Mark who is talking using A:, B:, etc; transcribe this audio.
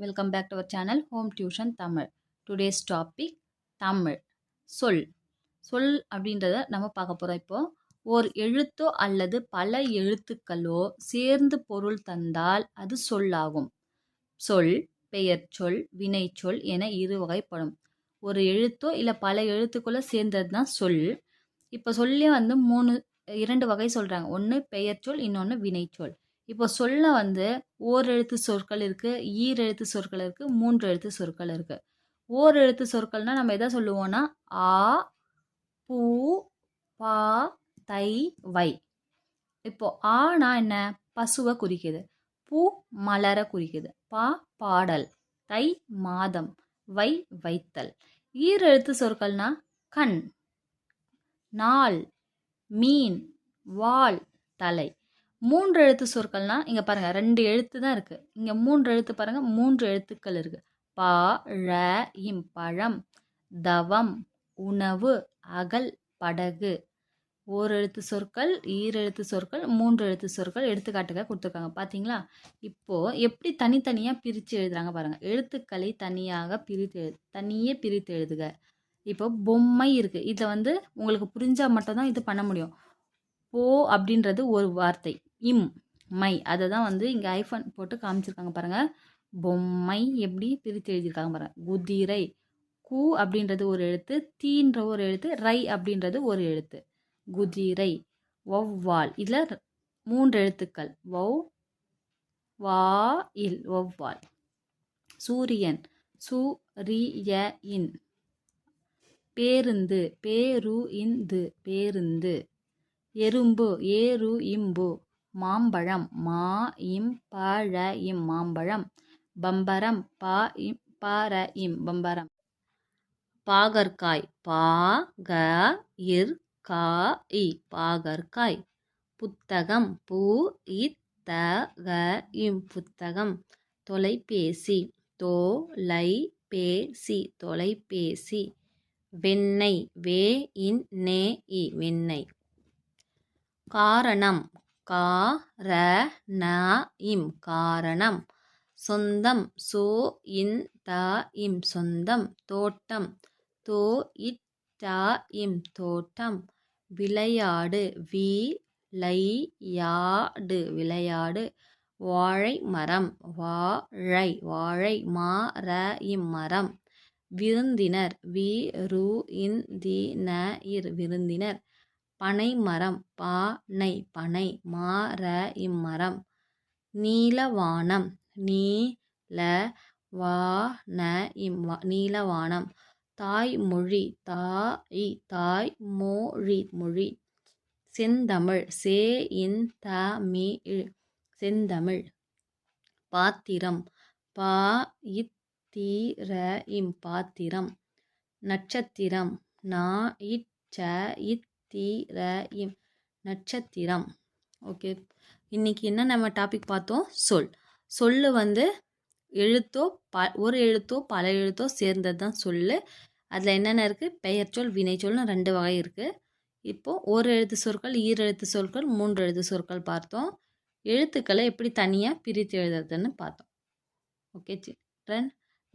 A: Welcome back back to our channel Home Tuition Tamil. Today's Tamil சொல். சொல் அப்படின்றத நம்ம பார்க்க போகிறோம் இப்போது ஓர் எழுத்தோ அல்லது பல எழுத்துக்களோ சேர்ந்து பொருள் தந்தால் அது சொல்லாகும். சொல் பெயர் சொல் வினைச்சொல் என இரு வகைப்படும். ஒரு எழுத்தோ இல்லை பல எழுத்துக்களோ சேர்ந்தது தான் சொல். இப்போ சொல்லே வந்து மூணு இரண்டு வகை சொல்கிறாங்க ஒன்று பெயர் சொல் இன்னொன்று வினைச்சொல் இப்போ சொல்ல வந்து ஓர் எழுத்து சொற்கள் இருக்குது ஈர் எழுத்து சொற்கள் இருக்குது மூன்று எழுத்து சொற்கள் இருக்குது ஓர் எழுத்து சொற்கள்னால் நம்ம எதை சொல்லுவோன்னா ஆ பூ பா தை வை. இப்போ ஆனா என்ன? பசுவை குறிக்குது. பூ மலரை குறிக்குது. பா பாடல். தை மாதம். வை வைத்தல். ஈரெழுத்து சொற்கள்னா கண் நாள். மீன் வால் தலை. மூன்று எழுத்து சொற்கள்னால் இங்கே பாருங்கள் ரெண்டு எழுத்து தான் இருக்குது இங்கே மூன்று எழுத்து பாருங்கள் மூன்று எழுத்துக்கள் இருக்குது பா ழ இம் பழம் தவம் உணவு அகல் படகு. ஓர் எழுத்து சொற்கள் ஈரெழுத்து சொற்கள் மூன்று எழுத்து சொற்கள் எடுத்துக்காட்டுக்காக கொடுத்துருக்காங்க. பார்த்தீங்களா இப்போது எப்படி தனித்தனியாக பிரித்து எழுதுறாங்க பாருங்கள் எழுத்துக்களை தனியாக பிரித்து எழுது தனியே பிரித்து எழுதுக. இப்போ பொம்மை இருக்குது இதை வந்து உங்களுக்கு புரிஞ்சால் மட்டும்தான் இது பண்ண முடியும். போ அப்படின்றது ஒரு வார்த்தை. இம் மை. அதை தான் வந்து இங்கே ஐஃபோன் போட்டு காமிச்சிருக்காங்க பாருங்கள் பொம்மை எப்படி பிரித்து எழுதியிருக்காங்க பாருங்கள் குதிரை. கு அப்படின்றது ஒரு எழுத்து. தீன்ற ஒரு எழுத்து. ரை அப்படின்றது ஒரு எழுத்து. குதிரை. ஒவ்வால் இதில் மூன்று எழுத்துக்கள். வௌ வா இல். ஒவ்வால் சூரியன். சு ரி இன். பேருந்து பேரு இந்து பேருந்து. எறும்பு ஏரு இம்பு. மாம்பழம் மா இம் பழ இம் மாம்பழம். பம்பரம் பா இம் பார இம் பம்பரம். பாகற்காய் பா க இர் கா இ பாகற்காய். புத்தகம் பூ இத்த க இம் புத்தகம். தொலைபேசி தோ லை பேசி தொலைபேசி. வெண்ணெய் வே இன் நே இ வெண்ணெய் காரணம் கா ர ந இம். காரணம் சொந்தம் சோ இன் த இம். சொந்தம் தோட்டம் தோ இட் ட இம். தோட்டம் விளையாடு வி லை யாடு விளையாடு வாழை மரம் வாழை வாழை மா ர இம். மரம். விருந்தினர். வி. ரு. இன் தி. ந. இர். விருந்தினர். பனைமரம் பானை. பனை மாற இம்மரம் நீலவானம். நீ. ல. வா. ந. இம். நீலவானம். தாய்மொழி தாய் தாய் மொழி மொழி. செந்தமிழ். சே. இன். தமிழ் செந்தமிழ். பாத்திரம். பா. இத். இம் பாத்திரம் நட்சத்திரம் நா இச்ச இத் தீர இம் நட்சத்திரம். ஓகே. இன்றைக்கி என்ன நம்ம டாபிக் பார்த்தோம்? சொல். சொல் வந்து எழுத்தோ ப ஒரு எழுத்தோ பல எழுத்தோ சேர்ந்தது தான் சொல் அதில் என்னென்ன இருக்குது பெயர்ச்சொல் வினைச்சொல்னு ரெண்டு வகை இருக்குது இப்போது ஒரு எழுத்து சொற்கள் ஈரெழுத்து சொற்கள் மூன்று எழுத்து சொற்கள் பார்த்தோம். எழுத்துக்களை எப்படி தனியாக பிரித்து எழுதுறதுன்னு பார்த்தோம். Okay children